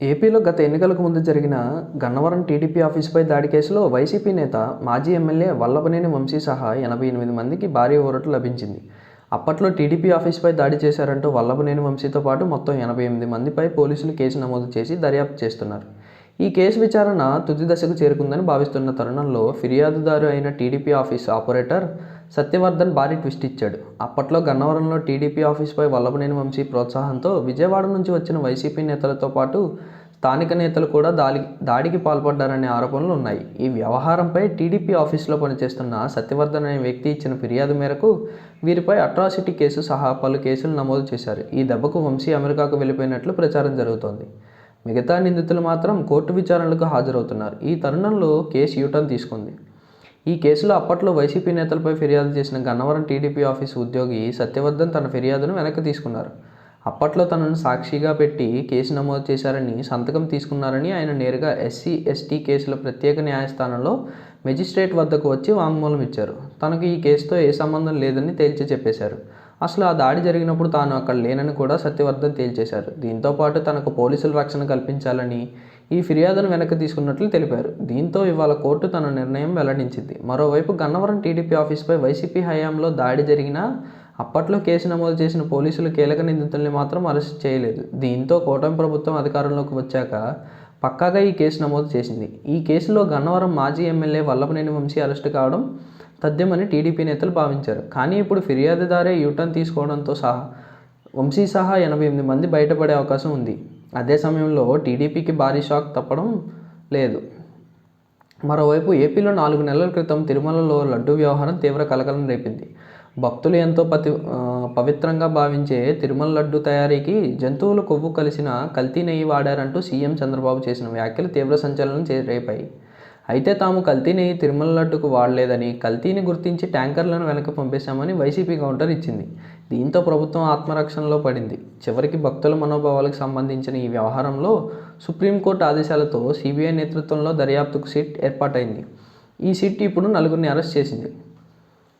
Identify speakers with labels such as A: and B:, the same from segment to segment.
A: ఏపీలో గత ఎన్నికలకు ముందు జరిగిన గన్నవరం టీడీపీ ఆఫీసుపై దాడి కేసులో వైసీపీ నేత మాజీ ఎమ్మెల్యే వల్లభనేని వంశీ సహా ఎనభై ఎనిమిది మందికి భారీ ఊరట లభించింది. అప్పట్లో టీడీపీ ఆఫీసుపై దాడి చేశారంటూ వల్లభనేని వంశీతో పాటు మొత్తం ఎనభై ఎనిమిది మందిపై పోలీసులు కేసు నమోదు చేసి దర్యాప్తు చేస్తున్నారు. ఈ కేసు విచారణ తుది దశకు చేరుకుందని భావిస్తున్న తరుణంలో ఫిర్యాదుదారు అయిన టీడీపీ ఆఫీస్ ఆపరేటర్ సత్యవర్ధన్ భారీ ట్విస్ట్ ఇచ్చాడు. అప్పట్లో గన్నవరంలో టీడీపీ ఆఫీస్పై వల్లభనేని వంశీ ప్రోత్సాహంతో విజయవాడ నుంచి వచ్చిన వైసీపీ నేతలతో పాటు స్థానిక నేతలు కూడా దాడి దాడికి పాల్పడ్డారనే ఆరోపణలు ఉన్నాయి. ఈ వ్యవహారంపై టీడీపీ ఆఫీసులో పనిచేస్తున్న సత్యవర్ధన్ అనే వ్యక్తి ఇచ్చిన ఫిర్యాదు మేరకు వీరిపై అట్రాసిటీ కేసు సహా పలు కేసులు నమోదు చేశారు. ఈ దెబ్బకు వంశీ అమెరికాకు వెళ్ళిపోయినట్లు ప్రచారం జరుగుతోంది. మిగతా నిందితులు మాత్రం కోర్టు విచారణలకు హాజరవుతున్నారు. ఈ తరుణంలో కేసు యూటర్న్ తీసుకుంది. ఈ కేసులో అప్పట్లో వైసీపీ నేతలపై ఫిర్యాదు చేసిన గన్నవరం టీడీపీ ఆఫీసు ఉద్యోగి సత్యవర్ధన్ తన ఫిర్యాదును వెనక్కి తీసుకున్నారు. అప్పట్లో తనను సాక్షిగా పెట్టి కేసు నమోదు చేశారని సంతకం తీసుకున్నారని ఆయన నేరుగా ఎస్సీ ఎస్టీ కేసుల ప్రత్యేక న్యాయస్థానంలో మెజిస్ట్రేట్ వద్దకు వచ్చి వాంగ్మూలం ఇచ్చారు. తనకు ఈ కేసుతో ఏ సంబంధం లేదని తేల్చి చెప్పేశారు. అసలు ఆ దాడి జరిగినప్పుడు తాను అక్కడ లేనని కూడా సత్యవర్ధన్ తేల్చేశారు. దీంతో పాటు తనకు పోలీసుల రక్షణ కల్పించాలని ఈ ఫిర్యాదును వెనక్కి తీసుకున్నట్లు తెలిపారు. దీంతో ఇవాళ కోర్టు తన నిర్ణయం వెల్లడించింది. మరోవైపు గన్నవరం టీడీపీ ఆఫీస్పై వైసీపీ హయాంలో దాడి జరిగినా అప్పట్లో కేసు నమోదు చేసిన పోలీసులు కీలక నిందితుల్ని మాత్రం అరెస్ట్ చేయలేదు. దీంతో కూటమి ప్రభుత్వం అధికారంలోకి వచ్చాక పక్కాగా ఈ కేసు నమోదు చేసింది. ఈ కేసులో గన్నవరం మాజీ ఎమ్మెల్యే వల్లభనేని వంశీ అరెస్టు కావడం తథ్యమని టీడీపీ నేతలు భావించారు. కానీ ఇప్పుడు ఫిర్యాదుదారే యూటర్న్ తీసుకోవడంతో సహా వంశీ సహా ఎనభై ఎనిమిది మంది బయటపడే అవకాశం ఉంది. అదే సమయంలో టీడీపీకి భారీ షాక్ తప్పడం లేదు. మరోవైపు ఏపీలో నాలుగు నెలల క్రితం తిరుమలలో లడ్డూ వ్యవహారం తీవ్ర కలకలం రేపింది. భక్తులు ఎంతో పతి పవిత్రంగా భావించే తిరుమల లడ్డు తయారీకి జంతువుల కొవ్వు కలిసిన కల్తీ నెయ్యి వాడారంటూ సీఎం చంద్రబాబు చేసిన వ్యాఖ్యలు తీవ్ర సంచలనం రేపాయి. అయితే తాము కల్తీ నెయ్యి తిరుమల లడ్డుకు వాడలేదని కల్తీని గుర్తించి ట్యాంకర్లను వెనక్కి పంపేశామని వైసీపీ కౌంటర్ ఇచ్చింది. దీంతో ప్రభుత్వం ఆత్మరక్షణలో పడింది. చివరికి భక్తుల మనోభావాలకు సంబంధించిన ఈ వ్యవహారంలో సుప్రీంకోర్టు ఆదేశాలతో సిబిఐ నేతృత్వంలో దర్యాప్తుకు సిట్ ఏర్పాటైంది. ఈ సిట్ ఇప్పుడు నలుగురిని అరెస్ట్ చేసింది.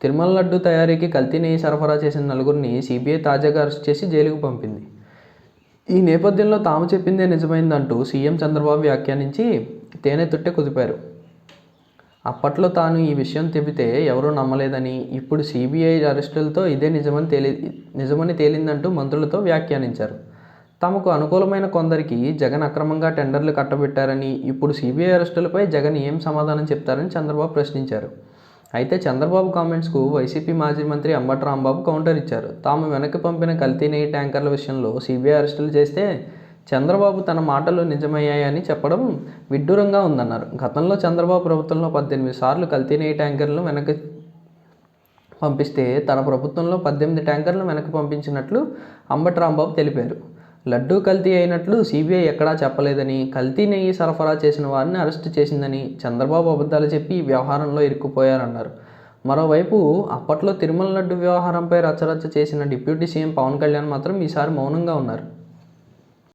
A: తిరుమల లడ్డు తయారీకి కల్తీ నెయ్యి సరఫరా చేసిన నలుగురిని సిబిఐ తాజాగా అరెస్ట్ చేసి జైలుకు పంపింది. ఈ నేపథ్యంలో తాము చెప్పిందే నిజమైందంటూ సీఎం చంద్రబాబు వ్యాఖ్యానించి తేనె తుట్టె కుదిపారు. అప్పట్లో తాను ఈ విషయం చెబితే ఎవరూ నమ్మలేదని ఇప్పుడు సిబిఐ అరెస్టులతో ఇదే నిజమని తేలి నిజమని తేలిందంటూ మంత్రులతో వ్యాఖ్యానించారు. తమకు అనుకూలమైన కొందరికి జగన్ అక్రమంగా టెండర్లు కట్టబెట్టారని ఇప్పుడు సిబిఐ అరెస్టులపై జగన్ ఏం సమాధానం చెప్తారని చంద్రబాబు ప్రశ్నించారు. అయితే చంద్రబాబు కామెంట్స్కు వైసీపీ మాజీ మంత్రి అంబటి రాంబాబు కౌంటర్ ఇచ్చారు. తాము వెనక్కి పంపిన కల్తీ నెయ్యి ట్యాంకర్ల విషయంలో సిబిఐ అరెస్టులు చేస్తే చంద్రబాబు తన మాటలు నిజమయ్యాయని చెప్పడం విడ్డూరంగా ఉందన్నారు. గతంలో చంద్రబాబు ప్రభుత్వంలో పద్దెనిమిది సార్లు కల్తీ నెయ్యి ట్యాంకర్లను వెనక్కి పంపిస్తే తన ప్రభుత్వంలో పద్దెనిమిది ట్యాంకర్లను వెనక్కి పంపించినట్లు అంబటి రాంబాబు తెలిపారు. లడ్డూ కల్తీ అయినట్లు సిబిఐ ఎక్కడా చెప్పలేదని కల్తీ నెయ్యి సరఫరా చేసిన వారిని అరెస్టు చేసిందని చంద్రబాబు అబద్ధాలు చెప్పి ఈ వ్యవహారంలో ఇరుక్కుపోయారన్నారు. మరోవైపు అప్పట్లో తిరుమల లడ్డు వ్యవహారంపై రచ్చరచ్చ చేసిన డిప్యూటీ సీఎం పవన్ కళ్యాణ్ మాత్రం ఈసారి మౌనంగా ఉన్నారు.